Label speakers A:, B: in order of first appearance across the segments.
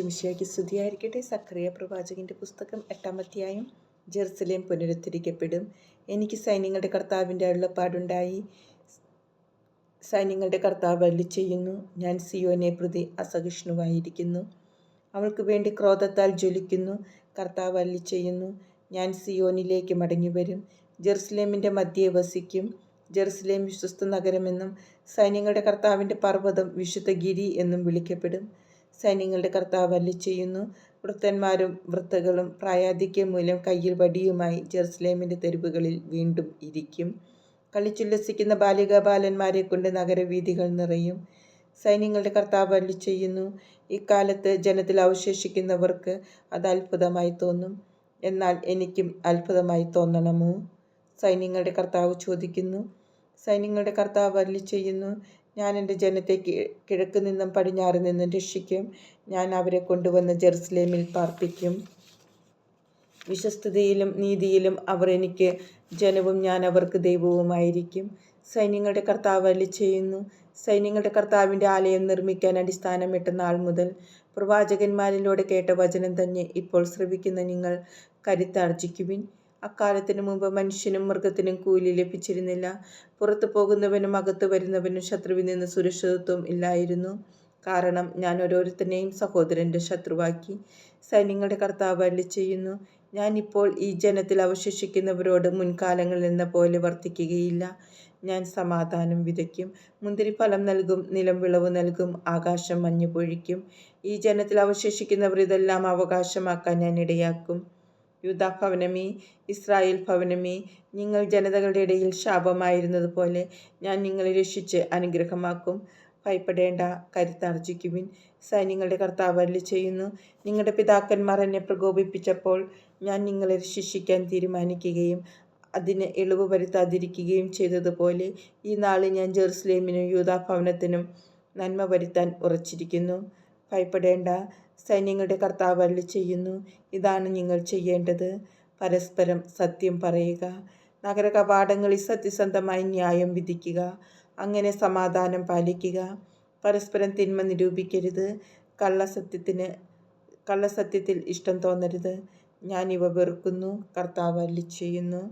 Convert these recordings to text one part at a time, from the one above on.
A: ഈശ്വമിശിയാക്കി സ്തുതിയായിരിക്കട്ടെ സക്രിയ പ്രവാചകന്റെ പുസ്തകം എട്ടാം ജെറുസലേം പുനരുദ്ധരിക്കപ്പെടും. എനിക്ക് സൈന്യങ്ങളുടെ കർത്താവിന്റെ അരുളപ്പാടുണ്ടായി. സൈന്യങ്ങളുടെ കർത്താവ് അല്ലി ചെയ്യുന്നു. ഞാൻ സിയോനെ പ്രതി അസഹിഷ്ണുവായിരിക്കുന്നു. അവൾക്ക് വേണ്ടി ക്രോധത്താൽ ജ്വലിക്കുന്നു. കർത്താവ് അല്ലി ചെയ്യുന്നു. ഞാൻ സിയോനിലേക്ക് മടങ്ങി വരും ജെറുസലേമിന്റെ മധ്യേ വസിക്കും. ജെറുസലേം വിശ്വസ്ത നഗരമെന്നും സൈന്യങ്ങളുടെ കർത്താവിന്റെ പർവതം വിശുദ്ധഗിരി എന്നും വിളിക്കപ്പെടും. സൈന്യങ്ങളുടെ കർത്താവ് അല്ലി ചെയ്യുന്നു. വൃത്തന്മാരും വൃത്തകളും പ്രായാധിക്യം മൂലം കയ്യിൽ വടിയുമായി ജെറുസലേമിന്റെ തെരുവുകളിൽ വീണ്ടും ഇരിക്കും. കളിച്ചുല്ലസിക്കുന്ന ബാലിക ബാലന്മാരെ കൊണ്ട് നഗരവീഥികൾ നിറയും. സൈന്യങ്ങളുടെ കർത്താവ് അല്ലി ചെയ്യുന്നു. ഇക്കാലത്ത് ജനത്തിൽ അവശേഷിക്കുന്നവർക്ക് അത് അത്ഭുതമായി തോന്നും. എന്നാൽ എനിക്കും അത്ഭുതമായി തോന്നണമോ? സൈന്യങ്ങളുടെ കർത്താവ് ചോദിക്കുന്നു. സൈന്യങ്ങളുടെ കർത്താവ് അല്ലി ചെയ്യുന്നു. ഞാൻ എന്റെ ജനത്തെ കിഴക്ക് നിന്നും പടിഞ്ഞാറ് നിന്നും രക്ഷിക്കും. ഞാൻ അവരെ കൊണ്ടുവന്ന് ജെറുസലേമിൽ പാർപ്പിക്കും. വിശ്വസ്തതയിലും നീതിയിലും അവർ എനിക്ക് ജനവും ഞാൻ അവർക്ക് ദൈവവുമായിരിക്കും. സൈന്യങ്ങളുടെ കർത്താവ് അല്ലി ചെയ്യുന്നു. സൈന്യങ്ങളുടെ കർത്താവിന്റെ ആലയം നിർമ്മിക്കാൻ അടിസ്ഥാനമിട്ട നാൾ മുതൽ പ്രവാചകന്മാരിലൂടെ കേട്ട വചനം തന്നെ ഇപ്പോൾ ശ്രവിക്കുന്ന നിങ്ങൾ കരുത്താർജിക്കുവിൻ. അക്കാലത്തിനു മുമ്പ് മനുഷ്യനും മൃഗത്തിനും കൂലി ലഭിച്ചിരുന്നില്ല. പുറത്തു പോകുന്നവനും അകത്തു വരുന്നവനും ശത്രുവിൽ നിന്ന് സുരക്ഷിതത്വം ഇല്ലായിരുന്നു. കാരണം ഞാൻ ഓരോരുത്തരെയും സഹോദരന്റെ ശത്രുവാക്കി. സൈന്യങ്ങളുടെ കർത്താവ് അല്ലി ചെയ്യുന്നു ഞാനിപ്പോൾ ഈ ജനത്തിൽ അവശേഷിക്കുന്നവരോട് മുൻകാലങ്ങളിൽ എന്ന പോലെ വർത്തിക്കുകയില്ല. ഞാൻ സമാധാനം വിതയ്ക്കും. മുന്തിരിഫലം നൽകും നിലം വിളവ് നൽകും ആകാശം മഞ്ഞു പൊഴിക്കും. ഈ ജനത്തിൽ അവശേഷിക്കുന്നവർ ഇതെല്ലാം അവകാശമാക്കാൻ ഞാൻ ഇടയാക്കും. ഭവനമേ ഇസ്രായേൽ ഭവനമേ നിങ്ങൾ ജനതകളുടെ ഇടയിൽ ശാപമായിരുന്നതുപോലെ ഞാൻ നിങ്ങളെ രക്ഷിച്ച് അനുഗ്രഹമാക്കും. ഭയപ്പെടേണ്ട കരുത്താർജിക്കുവിൻ. സൈന്യങ്ങളുടെ കർത്താവ് അല്ലി ചെയ്യുന്നു നിങ്ങളുടെ പിതാക്കന്മാർ എന്നെ പ്രകോപിപ്പിച്ചപ്പോൾ ഞാൻ നിങ്ങളെ ശിക്ഷിക്കാൻ തീരുമാനിക്കുകയും അതിന് ഇളവ് വരുത്താതിരിക്കുകയും ചെയ്തതുപോലെ ഈ നാളിൽ ഞാൻ ജെറുസലേമിനും യൂതാഭവനത്തിനും നന്മ വരുത്താൻ ഉറച്ചിരിക്കുന്നു. ഭയപ്പെടേണ്ട സൈന്യങ്ങളുടെ കർത്താവ് അല്ലി ചെയ്യുന്നു. ഇതാണ് നിങ്ങൾ ചെയ്യേണ്ടത്. പരസ്പരം സത്യം പറയുക. നഗര കവാടങ്ങളിൽ സത്യസന്ധമായി ന്യായം വിധിക്കുക. അങ്ങനെ സമാധാനം പാലിക്കുക. പരസ്പരം തിന്മ നിരൂപിക്കരുത്. കള്ളസത്യത്തിന് കള്ളസത്യത്തിൽ ഇഷ്ടം തോന്നരുത്. ഞാൻ ഇവ വെറുക്കുന്നു. കർത്താവ് അല്ലി ചെയ്യുന്നു.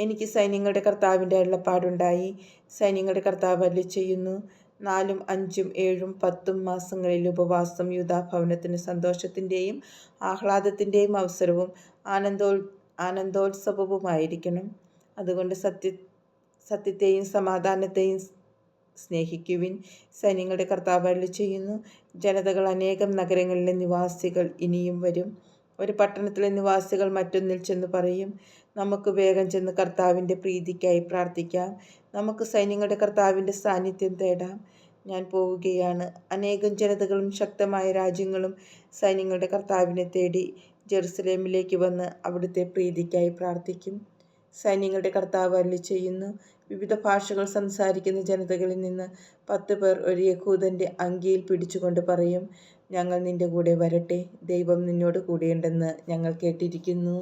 A: എനിക്ക് സൈന്യങ്ങളുടെ കർത്താവിന്റെ അള്ളപ്പാടുണ്ടായി സൈന്യങ്ങളുടെ കർത്താവ് അല്ലി ചെയ്യുന്നു. നാലും അഞ്ചും ഏഴും പത്തും മാസങ്ങളിൽ ഉപവാസം യൂതാഭവനത്തിന് സന്തോഷത്തിന്റെയും ആഹ്ലാദത്തിന്റെയും അവസരവും ആനന്ദോ ആനന്ദോത്സവവുമായിരിക്കണം. അതുകൊണ്ട് സത്യ സത്യത്തെയും സമാധാനത്തെയും സ്നേഹിക്കുവിൻ. സൈന്യങ്ങളുടെ കർത്താവ് ചെയ്യുന്നു ജനതകൾ അനേകം നഗരങ്ങളിലെ നിവാസികൾ ഇനിയും വരും. ഒരു പട്ടണത്തിലെ നിവാസികൾ മറ്റൊന്നിൽ ചെന്ന് പറയും നമുക്ക് വേഗം ചെന്ന് കർത്താവിന്റെ പ്രീതിക്കായി പ്രാർത്ഥിക്കാം. നമുക്ക് സൈന്യങ്ങളുടെ കർത്താവിന്റെ സാന്നിധ്യം തേടാം. ഞാൻ പോവുകയാണ്. അനേകം ജനതകളും ശക്തമായ രാജ്യങ്ങളും സൈന്യങ്ങളുടെ കർത്താവിനെ തേടി ജെറുസലേമിലേക്ക് വന്ന് അവിടുത്തെ പ്രീതിക്കായി പ്രാർത്ഥിക്കും. സൈന്യങ്ങളുടെ കർത്താവ് അല്ലി ചെയ്യുന്നു. വിവിധ ഭാഷകൾ സംസാരിക്കുന്ന ജനതകളിൽ നിന്ന് പത്ത് പേർ ഒരു യഹൂദന്റെ അങ്കിയിൽ പിടിച്ചുകൊണ്ട് പറയും ഞങ്ങൾ നിന്റെ കൂടെ വരട്ടെ. ദൈവം നിന്നോട് കൂടെയുണ്ടെന്ന് ഞങ്ങൾ കേട്ടിരിക്കുന്നു.